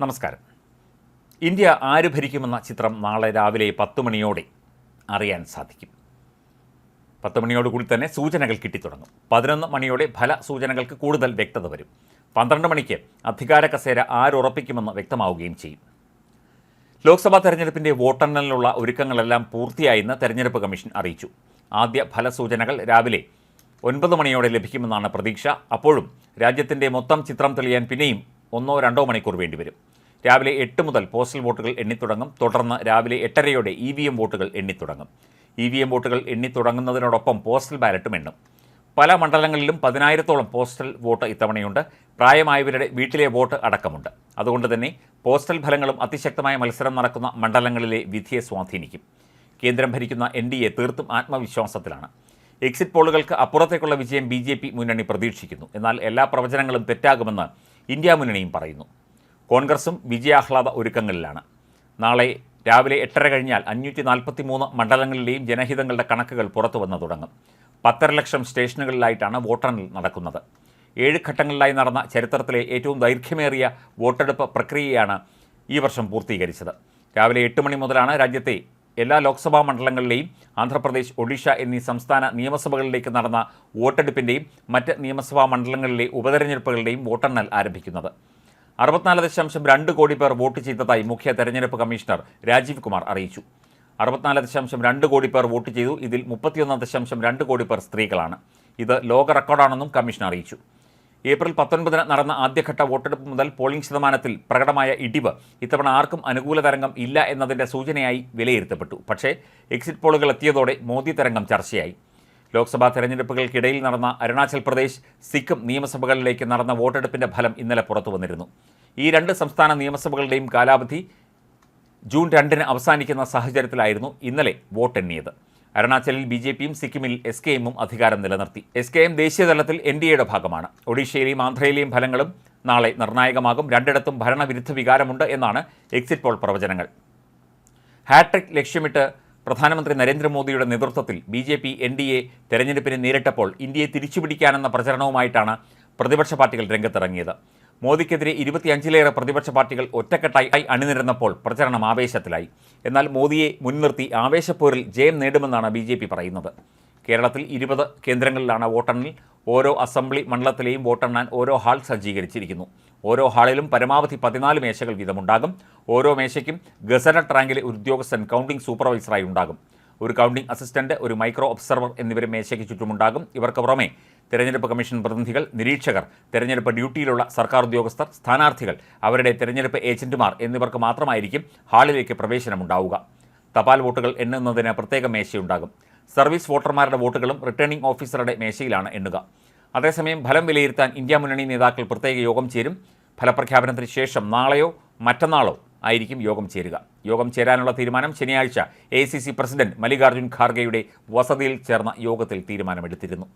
നമസ്കാരം. ഇന്ത്യ ആര് ഭരിക്കുമെന്ന ചിത്രം നാളെ രാവിലെ പത്ത് മണിയോടെ അറിയാൻ സാധിക്കും. പത്ത് മണിയോടുകൂടി തന്നെ സൂചനകൾ കിട്ടിത്തുടങ്ങും. പതിനൊന്ന് മണിയോടെ ഫല സൂചനകൾക്ക് കൂടുതൽ വ്യക്തത വരും. പന്ത്രണ്ട് മണിക്ക് അധികാര കസേര ആരുറപ്പിക്കുമെന്ന് വ്യക്തമാവുകയും ചെയ്യും. ലോക്സഭാ തെരഞ്ഞെടുപ്പിന്റെ വോട്ടെണ്ണലിനുള്ള ഒരുക്കങ്ങളെല്ലാം പൂർത്തിയായെന്ന് തെരഞ്ഞെടുപ്പ് കമ്മീഷൻ അറിയിച്ചു. ആദ്യ ഫലസൂചനകൾ രാവിലെ ഒൻപത് മണിയോടെ ലഭിക്കുമെന്നാണ് പ്രതീക്ഷ. അപ്പോഴും രാജ്യത്തിന്റെ മൊത്തം ചിത്രം തെളിയാൻ പിന്നെയും ഒന്നോ രണ്ടോ മണിക്കൂർ വേണ്ടിവരും. രാവിലെ എട്ട് മുതൽ പോസ്റ്റൽ വോട്ടുകൾ എണ്ണിത്തുടങ്ങും. തുടർന്ന് രാവിലെ എട്ടരയോടെ ഇ വി എം വോട്ടുകൾ എണ്ണിത്തുടങ്ങും. ഇ വി എം വോട്ടുകൾ എണ്ണിത്തുടങ്ങുന്നതിനോടൊപ്പം പോസ്റ്റൽ ബാലറ്റും എണ്ണും. പല മണ്ഡലങ്ങളിലും പതിനായിരത്തോളം പോസ്റ്റൽ വോട്ട് ഇത്തവണയുണ്ട്. പ്രായമായവരുടെ വീട്ടിലെ വോട്ട് അടക്കമുണ്ട്. അതുകൊണ്ട് തന്നെ പോസ്റ്റൽ ഫലങ്ങളും അതിശക്തമായ മത്സരം നടക്കുന്ന മണ്ഡലങ്ങളിലെ വിധിയെ സ്വാധീനിക്കും. കേന്ദ്രം ഭരിക്കുന്ന എൻ ഡി എ തീർത്തും ആത്മവിശ്വാസത്തിലാണ്. എക്സിറ്റ് പോളുകൾക്ക് അപ്പുറത്തേക്കുള്ള വിജയം ബി ജെ പി മുന്നണി പ്രതീക്ഷിക്കുന്നു. എന്നാൽ എല്ലാ പ്രവചനങ്ങളും തെറ്റാകുമെന്ന് ഇന്ത്യ മുന്നണിയും പറയുന്നു. കോൺഗ്രസും വിജയാഹ്ലാദ ഒരുക്കങ്ങളിലാണ്. നാളെ രാവിലെ എട്ടര കഴിഞ്ഞാൽ അഞ്ഞൂറ്റി നാൽപ്പത്തി മൂന്ന് മണ്ഡലങ്ങളിലെയും ജനഹിതങ്ങളുടെ കണക്കുകൾ പുറത്തു വന്നു തുടങ്ങും. പത്തര ലക്ഷം സ്റ്റേഷനുകളിലായിട്ടാണ് വോട്ടെണ്ണൽ നടക്കുന്നത്. ഏഴ് ഘട്ടങ്ങളിലായി നടന്ന ചരിത്രത്തിലെ ഏറ്റവും ദൈർഘ്യമേറിയ വോട്ടെടുപ്പ് പ്രക്രിയയാണ് ഈ വർഷം പൂർത്തീകരിച്ചത്. രാവിലെ എട്ട് മണി മുതലാണ് രാജ്യത്തെ എല്ലാ ലോക്സഭാ മണ്ഡലങ്ങളിലെയും ആന്ധ്രാപ്രദേശ് ഒഡീഷ എന്നീ സംസ്ഥാന നിയമസഭകളിലേക്ക് നടന്ന വോട്ടെടുപ്പിന്റെയും മറ്റ് നിയമസഭാ മണ്ഡലങ്ങളിലെ ഉപതെരഞ്ഞെടുപ്പുകളുടെയും വോട്ടെണ്ണൽ ആരംഭിക്കുന്നത്. അറുപത്തിനാല് ദശാംശം രണ്ട് കോടി പേർ വോട്ട് ചെയ്തതായി മുഖ്യ തെരഞ്ഞെടുപ്പ് കമ്മീഷണർ രാജീവ് കുമാർ അറിയിച്ചു. അറുപത്തിനാല് ദശാംശം രണ്ട് കോടി പേർ വോട്ട് ചെയ്തു. ഇതിൽ മുപ്പത്തിയൊന്ന് ദശാംശം രണ്ട് കോടി പേർ സ്ത്രീകളാണ്. ഇത് ലോക റെക്കോർഡാണെന്നും കമ്മീഷൻ അറിയിച്ചു. ഏപ്രിൽ പത്തൊൻപതിന് നടന്ന ആദ്യഘട്ട വോട്ടെടുപ്പ് മുതൽ പോളിംഗ് ശതമാനത്തിൽ പ്രകടമായ ഇടിവ് ഇത്തവണ ആർക്കും അനുകൂല തരംഗം ഇല്ല എന്നതിന്റെ സൂചനയായി വിലയിരുത്തപ്പെട്ടു. പക്ഷേ എക്സിറ്റ് പോളുകൾ എത്തിയതോടെ മോദി തരംഗം ചർച്ചയായി. ലോക്സഭാ തെരഞ്ഞെടുപ്പുകൾക്കിടയിൽ നടന്ന അരുണാചൽ പ്രദേശ് സിക്കിം നിയമസഭകളിലേക്ക് നടന്ന വോട്ടെടുപ്പിന്റെ ഫലം ഇന്നലെ പുറത്തു വന്നിരുന്നു. ഈ രണ്ട് സംസ്ഥാന നിയമസഭകളുടെയും കാലാവധി ജൂൺ രണ്ടിന് അവസാനിക്കുന്ന സാഹചര്യത്തിലായിരുന്നു ഇന്നലെ വോട്ടെണ്ണിയത്. അരുണാചലിൽ ബി ജെ പിയും സിക്കിമിൽ എസ് കെ എമ്മും അധികാരം നിലനിർത്തി. എസ് കെ എം ദേശീയതലത്തിൽ എൻ ഡി എയുടെ ഭാഗമാണ്. ഒഡീഷയിലെയും ആന്ധ്രയിലെയും ഫലങ്ങളും നാളെ നിർണായകമാകും. രണ്ടിടത്തും ഭരണവിരുദ്ധ വികാരമുണ്ട് എന്നാണ് എക്സിറ്റ് പോൾ പ്രവചനങ്ങൾ. ഹാട്രിക് ലക്ഷ്യമിട്ട് പ്രധാനമന്ത്രി നരേന്ദ്രമോദിയുടെ നേതൃത്വത്തിൽ B J P N D A തെരഞ്ഞെടുപ്പിനെ നേരിട്ടപ്പോൾ ഇന്ത്യയെ തിരിച്ചുപിടിക്കാനെന്ന പ്രചരണവുമായിട്ടാണ് പ്രതിപക്ഷ പാർട്ടികൾ രംഗത്തിറങ്ങിയത്. മോദിക്കെതിരെ ഇരുപത്തിയഞ്ചിലേറെ പ്രതിപക്ഷ പാർട്ടികൾ ഒറ്റക്കെട്ടായി അണിനിരന്നപ്പോൾ പ്രചരണം ആവേശത്തിലായി. എന്നാൽ മോദിയെ മുൻനിർത്തി ആവേശപ്പോരിൽ ജയം നേടുമെന്നാണ് ബി ജെ പി പറയുന്നത്. കേരളത്തിൽ ഇരുപത് കേന്ദ്രങ്ങളിലാണ് വോട്ടെണ്ണൽ. ഓരോ അസംബ്ലി മണ്ഡലത്തിലെയും വോട്ടെണ്ണാൻ ഓരോ ഹാൾ സജ്ജീകരിച്ചിരിക്കുന്നു. ഓരോ ഹാളിലും പരമാവധി പതിനാല് മേശകൾ വീതമുണ്ടാകും. ഓരോ മേശയ്ക്കും ഗസനറ്റ് റാങ്കിലെ ഒരു ഉദ്യോഗസ്ഥൻ കൗണ്ടിംഗ് സൂപ്പർവൈസറായി ഉണ്ടാകും. ഒരു കൗണ്ടിംഗ് അസിസ്റ്റന്റ് ഒരു മൈക്രോ ഒബ്സർവർ എന്നിവരും മേശയ്ക്ക് ചുറ്റുമുണ്ടാകും. ഇവർക്ക് പുറമെ തെരഞ്ഞെടുപ്പ് കമ്മീഷൻ പ്രതിനിധികൾ നിരീക്ഷകർ തെരഞ്ഞെടുപ്പ് ഡ്യൂട്ടിയിലുള്ള സർക്കാർ ഉദ്യോഗസ്ഥർ സ്ഥാനാർത്ഥികൾ അവരുടെ തെരഞ്ഞെടുപ്പ് ഏജന്റുമാർ എന്നിവർക്ക് മാത്രമായിരിക്കും ഹാളിലേക്ക് പ്രവേശനമുണ്ടാവുക. തപാൽ വോട്ടുകൾ എണ്ണുന്നതിന് പ്രത്യേക മേശയുണ്ടാകും. സർവീസ് വോട്ടർമാരുടെ വോട്ടുകളും റിട്ടേണിംഗ് ഓഫീസറുടെ മേശയിലാണ് എണ്ണുക. അതേസമയം ഫലം വിലയിരുത്താൻ ഇന്ത്യ മുന്നണി നേതാക്കൾ പ്രത്യേക യോഗം ചേരും. ഫലപ്രഖ്യാപനത്തിന് ശേഷം നാളെയോ മറ്റന്നാളോ ആയിരിക്കും യോഗം ചേരുക. യോഗം ചേരാനുള്ള തീരുമാനം ശനിയാഴ്ച എ പ്രസിഡന്റ് മല്ലികാർജുൻ ഖാർഗെയുടെ വസതിയിൽ ചേർന്ന യോഗത്തിൽ തീരുമാനമെടുത്തിരുന്നു.